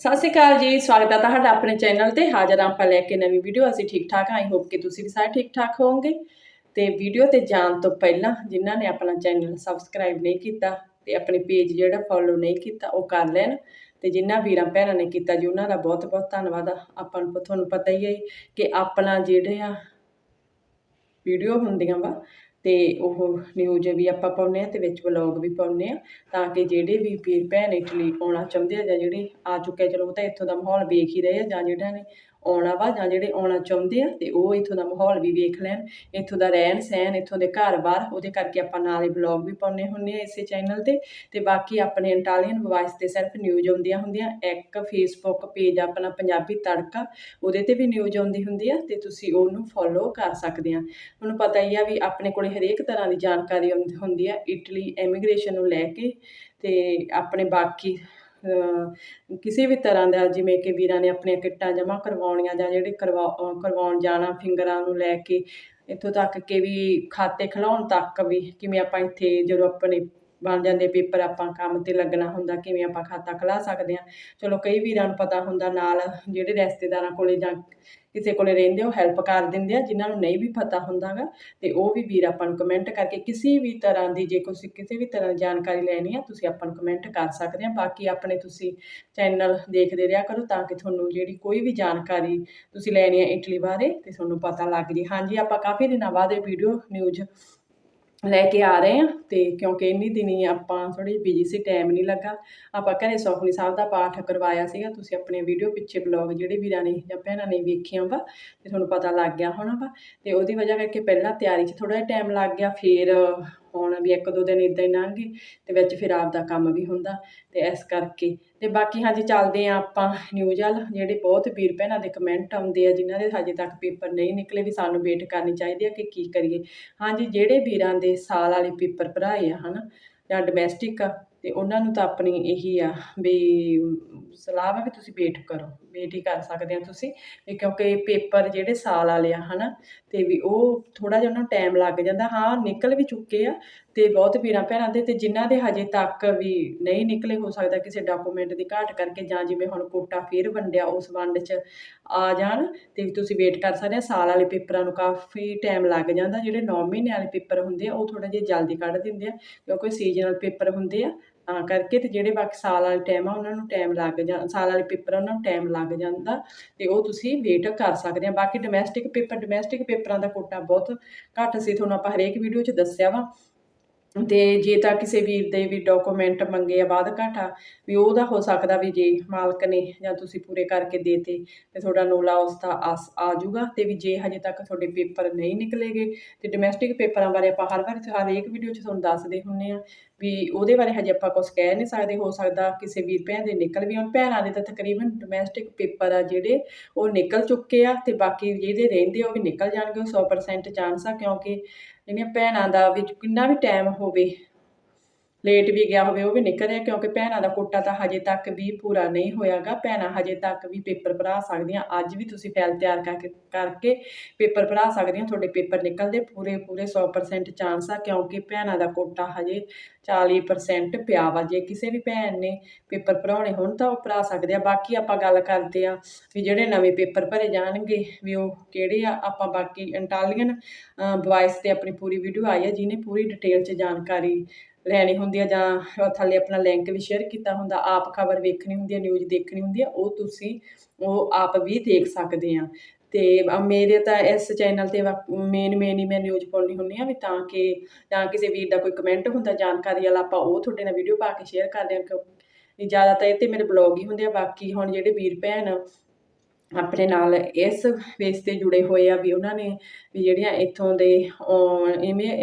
ਸਤਿ ਸ਼੍ਰੀ ਅਕਾਲ ਜੀ, ਸਵਾਗਤ ਹੈ ਤੁਹਾਡਾ ਆਪਣੇ ਚੈਨਲ ਤੇ। ਹਾਜ਼ਰ ਹਾਂ ਆਪਾਂ ਲੈ ਕੇ ਨਵੀਂ ਵੀਡੀਓ। ਅਸੀਂ ਠੀਕ ਠਾਕ ਹਾਂ। ਆਈ ਹੋਪ ਕਿ ਤੁਸੀਂ ਵੀ ਸਾਰੇ ਠੀਕ ਠਾਕ ਹੋਵੋਗੇ। ਤੇ ਵੀਡੀਓ ਤੇ ਜਾਣ ਤੋਂ ਪਹਿਲਾਂ ਜਿਨ੍ਹਾਂ ਨੇ ਆਪਣਾ ਚੈਨਲ ਸਬਸਕ੍ਰਾਈਬ ਨਹੀਂ ਕੀਤਾ ਤੇ ਆਪਣੇ ਪੇਜ ਜਿਹੜਾ ਫੋਲੋ ਨਹੀਂ ਕੀਤਾ, ਉਹ ਕਰ ਲੈਣ। ਤੇ ਜਿਨ੍ਹਾਂ ਵੀਰਾਂ ਭੈਣਾਂ ਨੇ ਕੀਤਾ ਜੀ, ਉਹਨਾਂ ਦਾ ਬਹੁਤ ਬਹੁਤ ਧੰਨਵਾਦ ਆ। ਆਪਾਂ ਨੂੰ ਤੁਹਾਨੂੰ ਪਤਾ ਹੀ ਹੈ ਕਿ ਆਪਣਾ ਜਿਹੜੇ ਆ ਵੀਡੀਓ ਹੁੰਦੀਆਂ ਵਾ ਤੇ ਉਹ ਨਿਊਜ਼ ਵੀ ਆਪਾਂ ਪਾਉਂਦੇ ਆ ਤੇ ਵਿੱਚ ਵਲੌਗ ਵੀ ਪਾਉਂਦੇ ਆ ਤਾਂ ਕਿ ਜਿਹੜੇ ਵੀ ਵੀਰ ਭੈਣ ਇਟਲੀ ਆਉਣਾ ਚਾਹੁੰਦੇ ਆ ਜਾਂ ਜਿਹੜੇ ਆ ਚੁੱਕੇ ਚਲੋ ਉਹ ਤਾਂ ਇੱਥੋਂ ਦਾ ਮਾਹੌਲ ਵੇਖ ਹੀ ਰਹੇ ਆ ਜਾਂ ਜਿਹੜਾ ਨੇ ਆਉਣਾ ਵਾ, ਜਾਂ ਜਿਹੜੇ ਆਉਣਾ ਚਾਹੁੰਦੇ ਆ, ਤੇ ਉਹ ਇੱਥੋਂ ਦਾ ਮਾਹੌਲ ਵੀ ਵੇਖ ਲੈਣ। ਇੱਥੋਂ ਦਾ ਰਹਿਣ ਸਹਿਣ, ਇੱਥੋਂ ਦੇ ਘਰ-ਬਾਰ ਉਹਦੇ ਕਰਕੇ ਆਪਾਂ ਨਾਲੇ ਵਲੌਗ ਵੀ ਪਾਉਂਦੇ ਹੁੰਦੇ ਆ ਇਸੇ ਚੈਨਲ ਤੇ। ਤੇ ਬਾਕੀ ਆਪਣੇ ਇੰਟਾਲੀਅਨ ਵੌਇਸ ਤੇ ਸਿਰਫ ਨਿਊਜ਼ ਆਉਂਦੀਆਂ ਹੁੰਦੀਆਂ, ਇੱਕ ਫੇਸਬੁੱਕ ਪੇਜ ਆਪਣਾ ਪੰਜਾਬੀ ਤੜਕਾ, ਉਹਦੇ ਤੇ ਵੀ ਨਿਊਜ਼ ਆਉਂਦੀ ਹੁੰਦੀ ਆ, ਤੇ ਤੁਸੀਂ ਉਹਨੂੰ ਫੋਲੋ ਕਰ ਸਕਦੇ ਆ। ਤੁਹਾਨੂੰ ਪਤਾ ਹੀ ਆ ਵੀ ਆਪਣੇ ਕੋਲੇ ਹਰੇਕ ਤਰ੍ਹਾਂ ਦੀ ਜਾਣਕਾਰੀ ਹੁੰਦ- ਹੁੰਦੀ ਆ, ਇਟਲੀ ਇਮੀਗ੍ਰੇਸ਼ਨ ਨੂੰ ਲੈ ਕੇ, ਤੇ ਆਪਣੇ ਬਾਕੀ ਕਿਸੇ ਵੀ ਤਰ੍ਹਾਂ ਦਾ, ਜਿਵੇਂ ਕਿ ਵੀਰਾਂ ਨੇ ਆਪਣੀਆਂ ਕਿੱਟਾਂ ਜਮ੍ਹਾਂ ਕਰਵਾਉਣੀਆਂ ਜਾਂ ਜਿਹੜੇ ਕਰਵਾ ਕਰਵਾਉਣ ਜਾਣਾ, ਫਿੰਗਰਾਂ ਨੂੰ ਲੈ ਕੇ, ਇੱਥੋਂ ਤੱਕ ਕਿ ਵੀ ਖਾਤੇ ਖਿਲਾਉਣ ਤੱਕ ਵੀ, ਕਿਵੇਂ ਆਪਾਂ ਇੱਥੇ ਜਦੋਂ ਆਪਣੇ ਬਣ ਜਾਂਦੇ ਪੇਪਰ, ਆਪਾਂ ਕੰਮ ਤੇ ਲੱਗਣਾ ਹੁੰਦਾ, ਕਿਵੇਂ ਆਪਾਂ ਖਾਤਾ ਖੁਲਾ ਸਕਦੇ ਹਾਂ। ਚਲੋ, ਕਈ ਵੀਰਾਂ ਨੂੰ ਪਤਾ ਹੁੰਦਾ, ਨਾਲ ਜਿਹੜੇ ਰਿਸ਼ਤੇਦਾਰਾਂ ਕੋਲੇ ਜਾਂ ਕਿਸੇ ਕੋਲੇ ਰਹਿੰਦੇ, ਉਹ ਹੈਲਪ ਕਰ ਦਿੰਦੇ ਆ, ਜਿਨ੍ਹਾਂ ਨੂੰ ਨਹੀਂ ਵੀ ਪਤਾ ਹੁੰਦਾਗਾ ਤੇ ਉਹ ਵੀ ਵੀਰ ਆਪਾਂ ਨੂੰ ਕਮੈਂਟ ਕਰਕੇ ਕਿਸੇ ਵੀ ਤਰ੍ਹਾਂ ਦੀ, ਜੇ ਤੁਸੀਂ ਕਿਸੇ ਵੀ ਤਰ੍ਹਾਂ ਦੀ ਜਾਣਕਾਰੀ ਲੈਣੀ ਆ, ਤੁਸੀਂ ਆਪਾਂ ਨੂੰ ਕਮੈਂਟ ਕਰ ਸਕਦੇ ਆ। ਬਾਕੀ ਆਪਣੇ ਤੁਸੀਂ ਚੈਨਲ ਦੇਖਦੇ ਰਿਹਾ ਕਰੋ, ਤਾਂ ਕਿ ਤੁਹਾਨੂੰ ਜਿਹੜੀ ਕੋਈ ਵੀ ਜਾਣਕਾਰੀ ਤੁਸੀਂ ਲੈਣੀ ਹੈ ਇਟਲੀ ਬਾਰੇ, ਤੇ ਤੁਹਾਨੂੰ ਪਤਾ ਲੱਗ ਜੇ। ਹਾਂਜੀ, ਆਪਾਂ ਕਾਫੀ ਦਿਨਾਂ ਬਾਅਦ ਇਹ ਵੀਡੀਓ ਨਿਊਜ਼ ਲੈ ਕੇ ਆ ਰਹੇ ਆ ਤੇ ਕਿਉਂਕਿ ਇੰਨੀ ਦਿਨੀ ਆਪਾਂ ਥੋੜੀ ਬਿਜ਼ੀ ਸੀ ਟਾਈਮ ਨਹੀਂ ਲੱਗਾ। ਆਪਾਂ ਘਰੇ ਸੁਖਮਨੀ ਸਾਹਿਬ ਦਾ ਪਾਠ ਕਰਵਾਇਆ ਸੀਗਾ। ਤੁਸੀਂ ਆਪਣੇ ਵੀਡੀਓ ਪਿੱਛੇ ਬਲੌਗ ਜਿਹੜੇ ਵੀਰਾਂ ਨੇ ਜਾਂ ਭੈਣਾਂ ਨੇ ਵੇਖਿਆ ਵਾ, ਤੇ ਤੁਹਾਨੂੰ ਪਤਾ ਲੱਗ ਗਿਆ ਹੋਣਾ ਵਾ। ਤੇ ਉਹਦੀ ਵਜ੍ਹਾ ਕਰਕੇ ਪਹਿਲਾਂ ਤਿਆਰੀ 'ਚ ਥੋੜਾ ਜਿਹਾ ਟਾਈਮ ਲੱਗ ਗਿਆ, ਫਿਰ ਹੁਣ ਵੀ ਇੱਕ ਦੋ ਦਿਨ ਇਦਾਂ ਹੀ ਲੰਘ ਗਏ ਤੇ ਵਿੱਚ ਫਿਰ ਆਪ ਦਾ ਕੰਮ ਵੀ ਹੁੰਦਾ ਤੇ ਇਸ ਕਰਕੇ। ਤੇ ਬਾਕੀ ਹਾਂਜੀ ਚੱਲਦੇ ਆ ਆਪਾਂ ਨਿਊਜ਼ ਵਾਲ, ਜਿਹੜੇ ਬਹੁਤ ਵੀਰ ਭੈਣਾਂ ਦੇ ਕਮੈਂਟ ਆਉਂਦੇ ਆ ਜਿਨ੍ਹਾਂ ਦੇ ਹਜੇ ਤੱਕ ਪੇਪਰ ਨਹੀਂ ਨਿਕਲੇ ਵੀ ਸਾਨੂੰ ਵੇਟ ਕਰਨੀ ਚਾਹੀਦੀ ਆ ਕਿ ਕੀ ਕਰੀਏ। ਹਾਂਜੀ ਜਿਹੜੇ ਵੀਰਾਂ ਦੇ ਸਾਲ ਵਾਲੇ ਪੇਪਰ ਭਰਾਏ ਆ ਹਨਾ, ਜਾਂ ਡੋਮੈਸਟਿਕ ਆ, ਤੇ ਉਹਨਾਂ ਨੂੰ ਤਾਂ ਆਪਣੀ ਇਹੀ ਆ ਵੀ ਸਲਾਹ ਵਾ ਵੀ ਤੁਸੀਂ ਵੇਟ ਕਰੋ। ਵੇਟ ਹੀ ਕਰ ਸਕਦੇ ਆ ਤੁਸੀਂ, ਵੀ ਕਿਉਂਕਿ ਪੇਪਰ ਜਿਹੜੇ ਸਾਲ ਵਾਲੇ ਆ, ਹਨਾ, ਤੇ ਵੀ ਉਹ ਥੋੜਾ ਜਿਹਾ ਉਹਨਾਂ ਨੂੰ ਟਾਈਮ ਲੱਗ ਜਾਂਦਾ। ਹਾਂ ਨਿਕਲ ਵੀ ਚੁੱਕੇ ਆ ਤੇ ਬਹੁਤ ਵੀਰਾਂ ਭੈਣਾਂ ਦੇ, ਤੇ ਜਿਨ੍ਹਾਂ ਦੇ ਹਜੇ ਤੱਕ ਵੀ ਨਹੀਂ ਨਿਕਲੇ, ਹੋ ਸਕਦਾ ਕਿਸੇ ਡਾਕੂਮੈਂਟ ਦੀ ਘਾਟ ਕਰਕੇ ਜਾਂ ਜਿਵੇਂ ਹੁਣ ਕੋਟਾ ਫੇਰ ਵੰਡਿਆ ਉਸ ਵੰਡ 'ਚ ਆ ਜਾਣ ਤੇ ਵੀ ਤੁਸੀਂ ਵੇਟ ਕਰ ਸਕਦੇ ਆ ਸਾਲ ਵਾਲੇ ਪੇਪਰਾਂ ਨੂੰ ਕਾਫੀ ਟਾਈਮ ਲੱਗ ਜਾਂਦਾ। ਜਿਹੜੇ 9 ਮਹੀਨੇ ਵਾਲੇ ਪੇਪਰ ਹੁੰਦੇ ਆ, ਉਹ ਥੋੜਾ ਜਿਹਾ ਜਲਦੀ ਕੱਢ ਦਿੰਦੇ ਆ, ਕਿਉਂਕਿ ਸੀਜ਼ਨਲ ਪੇਪਰ ਹੁੰਦੇ ਆ ਤਾਂ ਕਰਕੇ ਤੇ ਜਿਹੜੇ ਬਾਕੀ ਸਾਲ ਵਾਲੇ ਟਾਈਮ ਆ, ਉਹਨਾਂ ਨੂੰ ਟਾਈਮ ਲੱਗ ਜਾ, ਸਾਲ ਵਾਲੇ ਪੇਪਰ ਉਹਨਾਂ ਨੂੰ ਟਾਈਮ ਲੱਗ ਜਾਂਦਾ ਤੇ ਉਹ ਤੁਸੀਂ ਵੇਟ ਕਰ ਸਕਦੇ ਆ। ਬਾਕੀ ਡੋਮੈਸਟਿਕ ਪੇਪਰ ਡੋਮੈਸਟਿਕ ਪੇਪਰਾਂ ਦਾ ਕੋਟਾ ਬਹੁਤ ਘੱਟ ਸੀ, ਤੁਹਾਨੂੰ ਆਪਾਂ ਹਰੇਕ ਵੀਡੀਓ 'ਚ ਦੱਸਿਆ ਵਾ। ਤੇ ਜੇ ਤਾਂ ਕਿਸੇ ਵੀਰ ਦੇ ਵੀ ਡਾਕੂਮੈਂਟ ਮੰਗੇ ਆ ਬਾਅਦ ਘਾਟਾ, ਵੀ ਉਹਦਾ ਹੋ ਸਕਦਾ ਵੀ ਜੇ ਮਾਲਕ ਨੇ ਜਾਂ ਤੁਸੀਂ ਪੂਰੇ ਕਰਕੇ ਦੇਤੇ, ਤੇ ਤੁਹਾਡਾ ਨੋਲਾ ਉਸ ਦਾ ਆਸ ਆ ਜਾਊਗਾ, ਤੇ ਵੀ ਜੇ ਹਜੇ ਤੱਕ ਤੁਹਾਡੇ ਪੇਪਰ ਨਹੀਂ ਨਿਕਲੇਗੇ, ਤੇ ਡੋਮੈਸਟਿਕ ਪੇਪਰਾਂ ਬਾਰੇ ਆਪਾਂ ਹਰ ਵਾਰ ਹਰੇਕ ਵੀਡੀਓ 'ਚ ਤੁਹਾਨੂੰ ਦੱਸਦੇ ਹੁੰਨੇ ਆ, ਵੀ ਉਹਦੇ ਬਾਰੇ ਹਜੇ ਆਪਾਂ ਕੁਝ ਕਹਿ ਨਹੀਂ ਸਕਦੇ, ਹੋ ਸਕਦਾ ਕਿਸੇ ਵੀਰ ਭੈਣ ਦੇ ਨਿਕਲ ਵੀ ਆਉਣ, ਭੈਣਾਂ ਦੇ ਤਾਂ ਤਕਰੀਬਨ ਡੋਮੈਸਟਿਕ ਪੇਪਰ ਆ ਜਿਹੜੇ ਉਹ ਨਿਕਲ ਚੁੱਕੇ ਆ, ਤੇ ਬਾਕੀ ਜਿਹਦੇ ਰਹਿੰਦੇ ਉਹ ਵੀ ਨਿਕਲ ਜਾਣਗੇ, ਉਹ 100% ਚਾਂਸ ਆ, ਕਿਉਂਕਿ ਜਿਹੜੀਆਂ ਭੈਣਾਂ ਦਾ ਵੀ ਕਿੰਨਾ ਵੀ ਟਾਈਮ ਹੋਵੇ ਲੇਟ ਵੀ ਗਿਆ ਹੋਵੇ, ਉਹ ਵੀ ਨਿਕਲ ਰਿਹਾ ਕਿਉਂਕਿ ਭੈਣਾਂ ਦਾ ਕੋਟਾ ਤਾਂ ਹਜੇ ਤੱਕ ਵੀ ਪੂਰਾ ਨਹੀਂ ਹੋਇਆਗਾ। ਭੈਣਾਂ ਹਜੇ ਤੱਕ ਵੀ ਪੇਪਰ ਭਰਾ ਸਕਦੀਆਂ। ਅੱਜ ਵੀ ਤੁਸੀਂ ਫਾਈਲ ਤਿਆਰ ਕਰਕੇ ਕਰਕੇ ਪੇਪਰ ਭਰਾ ਸਕਦੀਆਂ। ਤੁਹਾਡੇ ਪੇਪਰ ਨਿਕਲਦੇ ਪੂਰੇ ਪੂਰੇ 100% ਚਾਂਸ ਆ, ਕਿਉਂਕਿ ਭੈਣਾਂ ਦਾ ਕੋਟਾ ਹਜੇ 40% ਪਿਆ ਵਾ। ਜੇ ਕਿਸੇ ਵੀ ਭੈਣ ਨੇ ਪੇਪਰ ਭਰਾਉਣੇ ਹੋਣ ਤਾਂ ਉਹ ਭਰਾ ਸਕਦੇ ਆ। ਬਾਕੀ ਆਪਾਂ ਗੱਲ ਕਰਦੇ ਆ ਵੀ ਜਿਹੜੇ ਨਵੇਂ ਪੇਪਰ ਭਰੇ ਜਾਣਗੇ, ਵੀ ਉਹ ਕਿਹੜੇ ਆ। ਆਪਾਂ ਬਾਕੀ ਇੰਟਾਲੀਅਨ ਵੌਇਸ ਤੇ ਆਪਣੀ ਪੂਰੀ ਵੀਡੀਓ ਆਈ ਹੈ ਜਿਹਨੇ ਪੂਰੀ ਡਿਟੇਲ 'ਚ ਜਾਣਕਾਰੀ ਲੈਣੀ ਹੁੰਦੀ ਆ ਜਾਂ ਥੱਲੇ ਆਪਣਾ ਲਿੰਕ ਵੀ ਸ਼ੇਅਰ ਕੀਤਾ ਹੁੰਦਾ, ਆਪ ਖਬਰ ਵੇਖਣੀ ਹੁੰਦੀ ਆ ਨਿਊਜ਼ ਦੇਖਣੀ ਹੁੰਦੀ ਆ, ਉਹ ਤੁਸੀਂ ਉਹ ਆਪ ਵੀ ਦੇਖ ਸਕਦੇ ਆ। ਤੇ ਮੇਰੇ ਤਾਂ ਇਸ ਚੈਨਲ ਤੇ ਮੇਨ ਮੇਨ ਹੀ ਮੈਂ ਨਿਊਜ਼ ਪਾਉਣੀ ਹੁੰਦੀ ਆ ਵੀ ਤਾਂ ਕਿ, ਜਾਂ ਕਿਸੇ ਵੀਰ ਦਾ ਕੋਈ ਕਮੈਂਟ ਹੁੰਦਾ, ਜਾਣਕਾਰੀ ਵਾਲਾ, ਆਪਾਂ ਉਹ ਤੁਹਾਡੇ ਨਾਲ ਵੀਡੀਓ ਪਾ ਕੇ ਸ਼ੇਅਰ ਕਰਦੇ ਹਾਂ ਕਿਉਂ ਜ਼ਿਆਦਾ ਤਾਂ ਇਹ ਤੇ ਮੇਰੇ ਬਲੌਗ ਹੀ ਹੁੰਦੇ ਆ, ਬਾਕੀ ਹੁਣ ਜਿਹੜੇ ਵੀਰ ਭੈਣ ਆਪਣੇ ਨਾਲ ਇਸ ਬੇਸ ਤੇ ਜੁੜੇ ਹੋਏ ਆ ਵੀ ਉਹਨਾਂ ਨੇ ਵੀ ਜਿਹੜੀਆਂ ਇੱਥੋਂ ਦੇ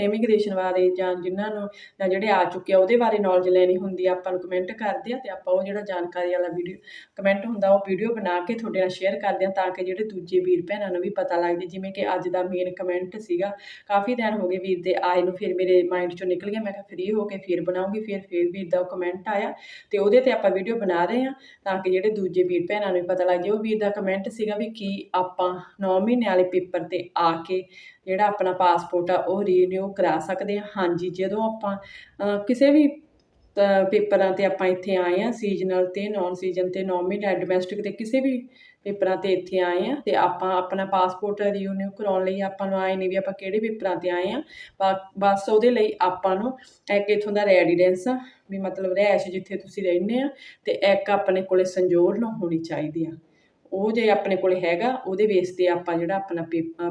ਇਮੀਗ੍ਰੇਸ਼ਨ ਬਾਰੇ ਜਾਂ ਜਿਨ੍ਹਾਂ ਨੂੰ, ਜਾਂ ਜਿਹੜੇ ਆ ਚੁੱਕੇ ਆ, ਉਹਦੇ ਬਾਰੇ ਨੌਲੇਜ ਲੈਣੀ ਹੁੰਦੀ ਆ, ਆਪਾਂ ਨੂੰ ਕਮੈਂਟ ਕਰਦੇ ਆ ਤੇ ਆਪਾਂ ਉਹ ਜਿਹੜਾ ਜਾਣਕਾਰੀ ਵਾਲਾ ਵੀਡੀਓ ਕਮੈਂਟ ਹੁੰਦਾ, ਉਹ ਵੀਡੀਓ ਬਣਾ ਕੇ ਤੁਹਾਡੇ ਨਾਲ ਸ਼ੇਅਰ ਕਰਦੇ ਆ ਤਾਂ ਕਿ ਜਿਹੜੇ ਦੂਜੇ ਵੀਰ ਭੈਣਾਂ ਨੂੰ ਵੀ ਪਤਾ ਲੱਗ ਜੇ ਜਿਵੇਂ ਕਿ ਅੱਜ ਦਾ ਮੇਨ ਕਮੈਂਟ ਸੀਗਾ, ਕਾਫੀ ਦਿਨ ਹੋ ਗਏ ਵੀਰ ਦੇ ਆਏ ਨੂੰ, ਫਿਰ ਮੇਰੇ ਮਾਈਂਡ ਚੋਂ ਨਿਕਲ ਗਿਆ, ਮੈਂ ਕਿਹਾ ਫ੍ਰੀ ਹੋ ਕੇ ਫਿਰ ਬਣਾਉਂਗੀ, ਫਿਰ ਫਿਰ ਵੀਰ ਦਾ ਕਮੈਂਟ ਆਇਆ ਤੇ ਉਹਦੇ ਤੇ ਆਪਾਂ ਵੀਡੀਓ ਬਣਾ ਰਹੇ ਆ ਤਾਂ ਕਿ ਜਿਹੜੇ ਦੂਜੇ ਵੀਰ ਭੈਣਾਂ ਨੂੰ ਵੀ ਪਤਾ ਲੱਗ ਜੇ ਉਹ ਵੀਰ ਦਾ ਕਮੈਂਟ ਕਮੈਂਟ ਸੀਗਾ ਵੀ ਕੀ ਆਪਾਂ 9 ਮਹੀਨੇ ਵਾਲੇ ਪੇਪਰ ਤੇ ਆ ਕੇ ਜਿਹੜਾ ਆਪਣਾ ਪਾਸਪੋਰਟ ਆ ਉਹ ਰੀਨਿਊ ਕਰਾ ਸਕਦੇ ਹਾਂ। ਹਾਂਜੀ, ਜਦੋਂ ਆਪਾਂ ਕਿਸੇ ਵੀ ਪੇਪਰਾਂ ਤੇ ਆਪਾਂ ਇੱਥੇ ਆਏ ਆ ਸੀਜ਼ਨਲ ਤੇ ਨਾਨ ਸੀਜ਼ਨ ਤੇ 9 ਮਹੀਨੇ ਡੋਮੈਸਟਿਕ ਤੇ ਕਿਸੇ ਵੀ ਪੇਪਰਾਂ ਤੇ ਇੱਥੇ ਆਏ ਆ ਤੇ ਆਪਾਂ ਆਪਣਾ ਪਾਸਪੋਰਟ ਰੀਨਿਊ ਕਰਾਉਣ ਲਈ ਆਪਾਂ ਨੂੰ ਆਏ ਨਹੀਂ ਵੀ ਆਪਾਂ ਕਿਹੜੇ ਪੇਪਰਾਂ ਤੇ ਆਏ ਆ ਬਸ ਉਹਦੇ ਲਈ ਆਪਾਂ ਨੂੰ ਇੱਕ ਇਥੋਂ ਦਾ ਰੈਜ਼ੀਡੈਂਸ ਵੀ ਮਤਲਬ ਰਹਿਸ਼ ਜਿੱਥੇ ਤੁਸੀਂ ਰਹਿੰਦੇ ਆ ਤੇ ਇੱਕ ਆਪਣੇ ਕੋਲੇ ਨਾ ਹੋਣੀ ਚਾਹੀਦੀ ਆ। ਉਹ ਜੇ ਆਪਣੇ ਕੋਲ ਹੈਗਾ, ਉਹਦੇ ਬੇਸ ਤੇ ਆਪਾਂ ਜਿਹੜਾ ਆਪਣਾ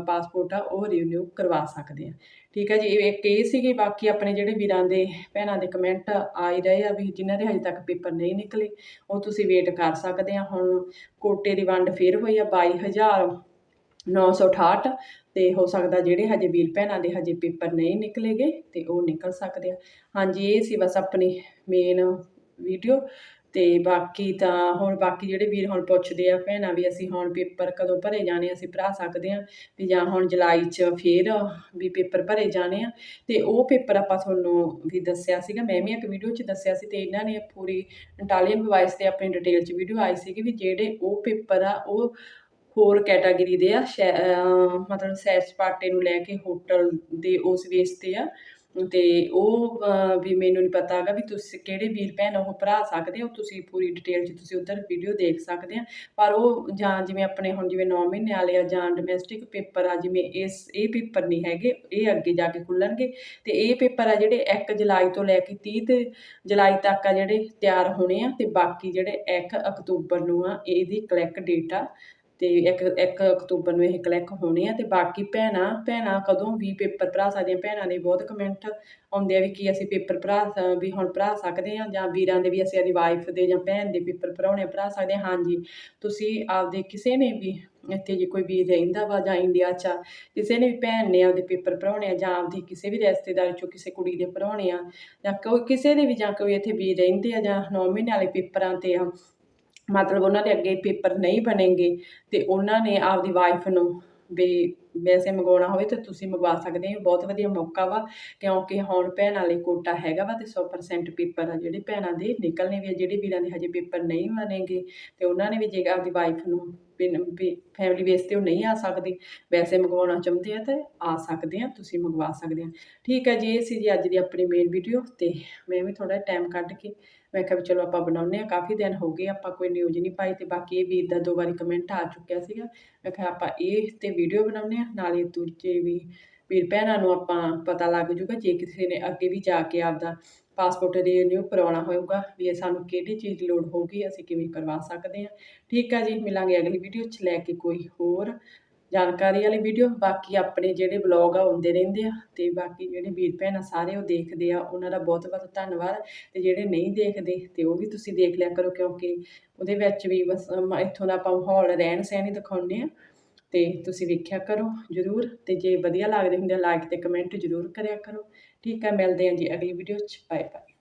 ਪਾਸਪੋਰਟ ਆ, ਉਹ ਰਿਨਿਊ ਕਰਵਾ ਸਕਦੇ ਆ। ਠੀਕ ਹੈ ਜੀ ਇੱਕ ਇਹ ਸੀਗੇ, ਬਾਕੀ ਆਪਣੇ ਜਿਹੜੇ ਵੀਰਾਂ ਦੇ ਭੈਣਾਂ ਦੇ ਕਮੈਂਟ ਆ ਹੀ ਰਹੇ ਆ ਵੀ ਜਿਨ੍ਹਾਂ ਦੇ ਹਜੇ ਤੱਕ ਪੇਪਰ ਨਹੀਂ ਨਿਕਲੇ, ਉਹ ਤੁਸੀਂ ਵੇਟ ਕਰ ਸਕਦੇ ਆ। ਹੁਣ ਕੋਟੇ ਦੀ ਵੰਡ ਫੇਰ ਹੋਈ ਆ 22968 ਤੇ ਹੋ ਸਕਦਾ ਜਿਹੜੇ ਹਜੇ ਵੀਰ ਭੈਣਾਂ ਦੇ ਹਜੇ ਪੇਪਰ ਨਹੀਂ ਨਿਕਲੇਗੇ ਤੇ ਉਹ ਨਿਕਲ ਸਕਦੇ ਆ। ਹਾਂਜੀ, ਇਹ ਸੀ ਬਸ ਆਪਣੀ ਮੇਨ ਵੀਡੀਓ ਤੇ ਬਾਕੀ ਤਾਂ ਹੁਣ ਬਾਕੀ ਜਿਹੜੇ ਵੀਰ ਹੁਣ ਪੁੱਛਦੇ ਆ, ਭੈਣਾਂ ਵੀ ਅਸੀਂ ਹੁਣ ਪੇਪਰ ਕਦੋਂ ਭਰੇ ਜਾਣੇ ਅਸੀਂ ਭਰਾ ਸਕਦੇ ਆ ਵੀ ਜਾਂ ਹੁਣ ਜੁਲਾਈ 'ਚ ਫੇਰ ਵੀ ਪੇਪਰ ਭਰੇ ਜਾਣੇ ਆ। ਤੇ ਉਹ ਪੇਪਰ ਆਪਾਂ ਤੁਹਾਨੂੰ ਵੀ ਦੱਸਿਆ ਸੀਗਾ, ਮੈਂ ਵੀ ਇੱਕ ਵੀਡੀਓ 'ਚ ਦੱਸਿਆ ਸੀ ਤੇ ਇਹਨਾਂ ਨੇ ਪੂਰੀ ਇੰਟਾਲੀਅਨ ਵੌਇਸ ਤੇ ਆਪਣੀ ਡਿਟੇਲ 'ਚ ਵੀਡੀਓ ਆਈ ਸੀਗੀ ਵੀ ਜਿਹੜੇ ਉਹ ਪੇਪਰ ਆ, ਉਹ ਹੋਰ ਕੈਟਾਗਰੀ ਦੇ ਆ ਮਤਲਬ ਸੈਰ ਸਪਾਟੇ ਨੂੰ ਲੈ ਕੇ ਹੋਟਲ ਦੇ ਉਸ ਵੇਸ ਤੇ ਆ। ਤੇ ਉਹ ਵੀ ਮੈਨੂੰ ਨਹੀਂ ਪਤਾ ਹੈਗਾ ਵੀ ਤੁਸੀਂ ਕਿਹੜੇ ਵੀਰ ਭੈਣ ਉਹ ਭਰਾ ਸਕਦੇ ਹੋ, ਤੁਸੀਂ ਪੂਰੀ ਡਿਟੇਲ 'ਚ ਤੁਸੀਂ ਉਧਰ ਵੀਡੀਓ ਦੇਖ ਸਕਦੇ ਆ। ਪਰ ਉਹ ਜਾਂ ਜਿਵੇਂ ਆਪਣੇ ਹੁਣ ਜਿਵੇਂ 9 ਮਹੀਨੇ ਵਾਲੇ ਆ ਜਾਂ ਡੋਮੈਸਟਿਕ ਪੇਪਰ ਆ, ਜਿਵੇਂ ਇਸ, ਇਹ ਪੇਪਰ ਨਹੀਂ ਹੈਗੇ, ਇਹ ਅੱਗੇ ਜਾ ਕੇ ਖੁੱਲਣਗੇ। ਤੇ ਇਹ ਪੇਪਰ ਆ ਜਿਹੜੇ 1 ਜੁਲਾਈ ਤੋਂ ਲੈ ਕੇ 30 ਤੇ ਜੁਲਾਈ ਤੱਕ ਆ ਜਿਹੜੇ ਤਿਆਰ ਹੋਣੇ ਆ, ਤੇ ਬਾਕੀ ਜਿਹੜੇ 1 ਅਕਤੂਬਰ ਨੂੰ ਆ, ਇਹਦੀ ਕਲੈਕਟ ਡੇਟ ਆ। ਤੇ ਇੱਕ ਇੱਕ ਅਕਤੂਬਰ ਨੂੰ ਇਹ ਕਲਿੱਕ ਹੋਣੇ ਆ ਤੇ ਬਾਕੀ ਭੈਣਾਂ ਭੈਣਾਂ ਕਦੋਂ ਵੀ ਪੇਪਰ ਭਰਾ ਸਕਦੀਆਂ ਭੈਣਾਂ ਦੇ ਬਹੁਤ ਕਮੈਂਟ ਆਉਂਦੇ ਆ ਵੀ ਕੀ ਅਸੀਂ ਪੇਪਰ ਭਰਾ ਵੀ ਹੁਣ ਭਰਾ ਸਕਦੇ ਆ ਜਾਂ ਵੀਰਾਂ ਦੇ ਵੀ ਅਸੀਂ ਆਪਣੀ ਵਾਈਫ ਦੇ ਜਾਂ ਭੈਣ ਦੇ ਪੇਪਰ ਭਰਾਉਣੇ ਭਰਾ ਸਕਦੇ ਹਾਂ ਹਾਂਜੀ, ਤੁਸੀਂ ਆਪਦੇ ਕਿਸੇ ਨੇ ਵੀ ਇੱਥੇ ਜੇ ਕੋਈ ਵੀਰ ਰਹਿੰਦਾ ਵਾ ਜਾਂ ਇੰਡੀਆ 'ਚ ਕਿਸੇ ਨੇ ਵੀ ਭੈਣ ਨੇ ਆਪਦੇ ਪੇਪਰ ਭਰਾਉਣੇ ਆ ਜਾਂ ਆਪਦੇ ਕਿਸੇ ਵੀ ਰਿਸ਼ਤੇਦਾਰ 'ਚੋਂ ਕਿਸੇ ਕੁੜੀ ਦੇ ਭਰਾਉਣੇ ਆ ਜਾਂ ਕੋਈ ਕਿਸੇ ਦੇ ਵੀ ਜਾਂ ਕੋਈ ਇੱਥੇ ਵੀਰ ਰਹਿੰਦੇ ਆ ਜਾਂ 9 ਮਹੀਨੇ ਵਾਲੇ ਪੇਪਰਾਂ ਤੇ ਆ ਮਤਲਬ ਉਹਨਾਂ ਦੇ ਅੱਗੇ ਪੇਪਰ ਨਹੀਂ ਬਣੇਗੇ ਤੇ ਉਹਨਾਂ ਨੇ ਆਪਦੀ ਵਾਈਫ ਨੂੰ ਵੀ ਵੈਸੇ ਮੰਗਵਾਉਣਾ ਹੋਵੇ ਤਾਂ ਤੁਸੀਂ ਮੰਗਵਾ ਸਕਦੇ ਹੋ। ਬਹੁਤ ਵਧੀਆ ਮੌਕਾ ਵਾ, ਕਿਉਂਕਿ ਹੁਣ ਭੈਣਾਂ ਲਈ ਕੋਟਾ ਹੈਗਾ ਵਾ ਤੇ 100% ਪੇਪਰ ਆ ਜਿਹੜੇ ਭੈਣਾਂ ਦੇ ਨਿਕਲਨੇ ਵੀ ਆ, ਜਿਹੜੇ ਵੀਰਾਂ ਦੇ ਹਜੇ ਪੇਪਰ ਨਹੀਂ ਬਣੇਗੇ ਤੇ ਉਹਨਾਂ ਨੇ ਵੀ ਜੇ ਆਪਦੀ ਵਾਈਫ ਨੂੰ ਫੈਮਿਲੀ ਬੇਸ ਤੇ ਉਹ ਨਹੀਂ ਆ ਸਕਦੀ। ਵੈਸੇ ਮੰਗਵਾਉਣਾ ਚਾਹੁੰਦੇ ਆ ਤਾਂ ਆ ਸਕਦੇ ਆ, ਤੁਸੀਂ ਮੰਗਵਾ ਸਕਦੇ ਆ। ਠੀਕ ਹੈ ਜੀ, ਇਹ ਸੀ ਜੀ ਅੱਜ ਦੀ ਆਪਣੀ ਮੇਨ ਵੀਡੀਓ ਤੇ ਮੈਂ ਵੀ ਥੋੜਾ ਟਾਈਮ ਕੱਢ ਕੇ ਮੈਂ ਕਿਹਾ ਵੀ ਚਲੋ ਆਪਾਂ ਬਣਾਉਂਦੇ ਆ ਕਾਫੀ ਦਿਨ ਹੋ ਗਏ, ਆਪਾਂ ਕੋਈ ਨਿਊਜ਼ ਨਹੀਂ ਪਾਈ ਤੇ ਬਾਕੀ ਇਹ ਵੀਰ ਦਾ ਦੋ ਵਾਰੀ ਕਮੈਂਟ ਆ ਚੁੱਕਿਆ ਸੀਗਾ। ਮੈਂ ਕਿਹਾ ਆਪਾਂ ਇਹ ਤੇ ਵੀਡੀਓ ਬਣਾਉਂਦੇ ਆ ਨਾਲੇ ਦੂਜੇ ਵੀ ਵੀਰ ਭੈਣਾਂ ਨੂੰ ਆਪਾਂ ਪਤਾ ਲੱਗ ਜੂਗਾ ਜੇ ਕਿਸੇ ਨੇ ਅੱਗੇ ਵੀ ਜਾ ਕੇ ਆਪਦਾ ਪਾਸਪੋਰਟ ਰੀਨਿਊ ਕਰਵਾਉਣਾ ਹੋਊਗਾ ਵੀ ਇਹ ਸਾਨੂੰ ਕਿਹੜੀ ਚੀਜ਼ ਦੀ ਲੋੜ ਹੋਊਗੀ, ਅਸੀਂ ਕਿਵੇਂ ਕਰਵਾ ਸਕਦੇ ਹਾਂ। ਠੀਕ ਆ ਜੀ, ਮਿਲਾਂਗੇ ਅਗਲੀ ਵੀਡੀਓ 'ਚ ਲੈ ਕੇ ਕੋਈ ਹੋਰ ਜਾਣਕਾਰੀ ਵਾਲੀ ਵੀਡੀਓ। ਬਾਕੀ ਆਪਣੇ ਜਿਹੜੇ ਬਲੌਗ ਆ ਹੁੰਦੇ ਰਹਿੰਦੇ ਆ ਤੇ ਬਾਕੀ ਜਿਹੜੇ ਵੀਰ ਭੈਣ ਆ, ਸਾਰੇ ਉਹ ਦੇਖਦੇ ਆ। ਉਹਨਾਂ ਦਾ ਬਹੁਤ ਬਹੁਤ ਧੰਨਵਾਦ। ਤੇ ਜਿਹੜੇ ਨਹੀਂ ਦੇਖਦੇ, ਤੇ ਉਹ ਵੀ ਤੁਸੀਂ ਦੇਖ ਲਿਆ ਕਰੋ ਕਿਉਂਕਿ ਉਹਦੇ ਵਿੱਚ ਵੀ ਬਸ ਇੱਥੋਂ ਦਾ ਆਪਾਂ ਮਾਹੌਲ ਰਹਿਣ ਸਹਿਣ ਹੀ ਦਿਖਾਉਂਦੇ ਆ। ਤੇ ਤੁਸੀਂ ਵੇਖਿਆ ਕਰੋ ਜਰੂਰ। ਤੇ ਜੇ ਵਧੀਆ ਲੱਗਦੇ ਹੁੰਦੇ ਆ ਲਾਈਕ ਤੇ ਕਮੈਂਟ ਜਰੂਰ ਕਰਿਆ ਕਰੋ। ਠੀਕ ਹੈ ਮਿਲਦੇ ਹਾਂ ਜੀ ਅਗਲੀ ਵੀਡੀਓ 'ਚ ਬਾਏ ਬਾਏ